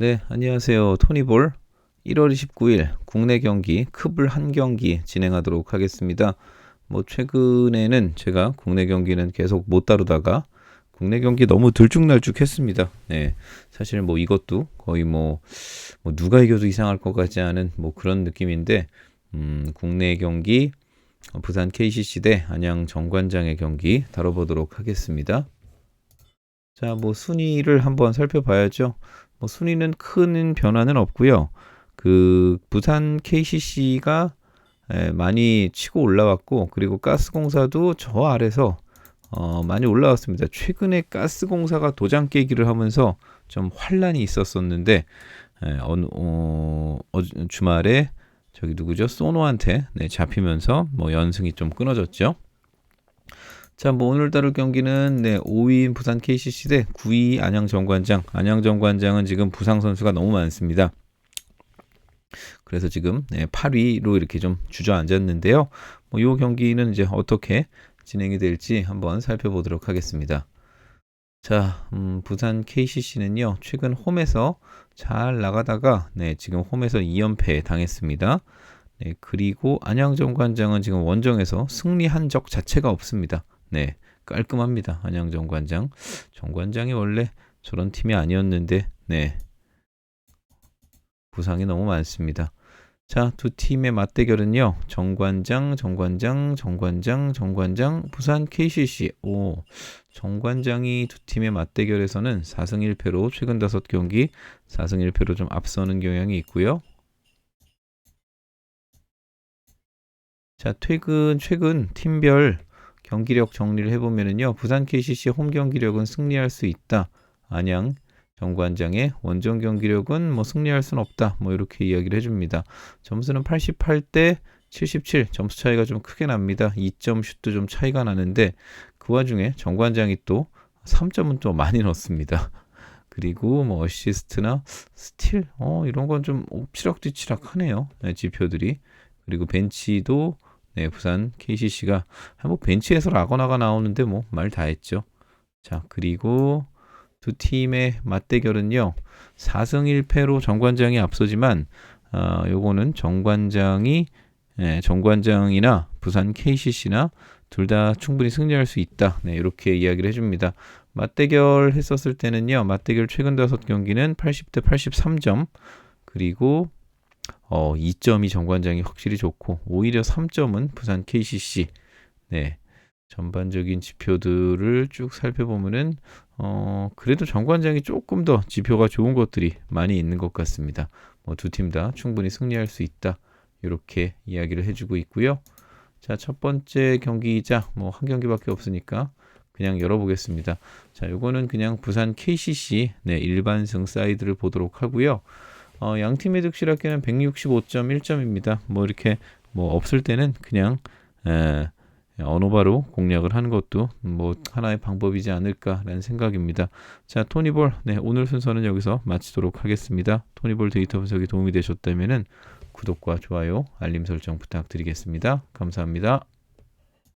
네, 안녕하세요. 토니볼 1월 29일 국내 경기 크블 한 경기 진행하도록 하겠습니다. 뭐 최근에는 제가 국내 경기는 계속 못 다루다가 국내 경기 너무 들쭉날쭉했습니다. 네, 사실 뭐 이것도 거의 뭐, 뭐 누가 이겨도 이상할 것 같지 않은 뭐 그런 느낌인데 음, 국내 경기 부산 KCC 대 안양 정관장의 경기 다뤄보도록 하겠습니다. 자, 뭐 순위를 한번 살펴봐야죠. 뭐 순위는 큰 변화는 없고요. 그 부산 KCC가 많이 치고 올라왔고 그리고 가스공사도 저 아래서 어, 많이 올라왔습니다. 최근에 가스공사가 도장 깨기를 하면서 좀 환란이 있었었는데 에, 어느 어, 어, 주말에 저기 누구죠? 소노한테 네, 잡히면서 뭐 연승이 좀 끊어졌죠. 자, 뭐 오늘 다룰 경기는 네, 5위인 부산 KCC 대 9위 안양 정관장. 안양 정관장은 지금 부상 선수가 너무 많습니다. 그래서 지금 네, 8위로 이렇게 좀 주저앉았는데요. 뭐이 경기는 이제 어떻게 진행이 될지 한번 살펴보도록 하겠습니다. 자, 음, 부산 KCC는요, 최근 홈에서 잘 나가다가, 네, 지금 홈에서 2연패 당했습니다. 네, 그리고 안양정관장은 지금 원정에서 승리한 적 자체가 없습니다. 네, 깔끔합니다. 안양 정관장. 정관장이 원래 저런 팀이 아니었는데, 네. 부상이 너무 많습니다. 자, 두 팀의 맞대결은요. 정관장, 정관장, 정관장, 정관장, 부산 KCC. 오, 정관장이 두 팀의 맞대결에서는 4승 1패로 최근 5경기 4승 1패로 좀 앞서는 경향이 있고요. 자, 최근 최근 팀별 경기력 정리를 해보면은요. 부산 KCC 홈 경기력은 승리할 수 있다. 안양 정관장의 원정 경기력은 뭐 승리할 수는 없다. 뭐 이렇게 이야기를 해줍니다. 점수는 88대 77 점수 차이가 좀 크게 납니다. 2점 슛도 좀 차이가 나는데 그 와중에 정관장이 또 3점은 또 많이 넣습니다. 그리고 뭐 어시스트나 스틸 어 이런 건좀 엎치락뒤치락 하네요. 네, 지표들이 그리고 벤치도 네, 부산 KCC가 뭐 벤치에서 라거나가 나오는데 뭐 말 다 했죠. 자, 그리고 두 팀의 맞대결은요. 4승 1패로 정관장이 앞서지만 어, 요거는 정관장이 네, 정관장이나 부산 KCC나 둘 다 충분히 승리할 수 있다. 네, 이렇게 이야기를 해줍니다. 맞대결 했었을 때는요. 맞대결 최근 다섯 경기는 80대 83점 그리고 어, 2점이 정관장이 확실히 좋고 오히려 3점은 부산 KCC. 네. 전반적인 지표들을 쭉 살펴보면은 어, 그래도 정관장이 조금 더 지표가 좋은 것들이 많이 있는 것 같습니다. 뭐 두 팀 다 충분히 승리할 수 있다. 이렇게 이야기를 해주고 있고요. 자, 첫 번째 경기이자 뭐 한 경기밖에 없으니까 그냥 열어보겠습니다. 자, 요거는 그냥 부산 KCC 네, 일반승 사이드를 보도록 하고요. 어, 양 팀의 득실 합계는 165.1점입니다. 뭐 이렇게 뭐 없을 때는 그냥 에, 언어바로 공략을 하는 것도 뭐 하나의 방법이지 않을까라는 생각입니다. 자, 토니볼. 네, 오늘 순서는 여기서 마치도록 하겠습니다. 토니볼 데이터 분석이 도움이 되셨다면은 구독과 좋아요, 알림 설정 부탁드리겠습니다. 감사합니다.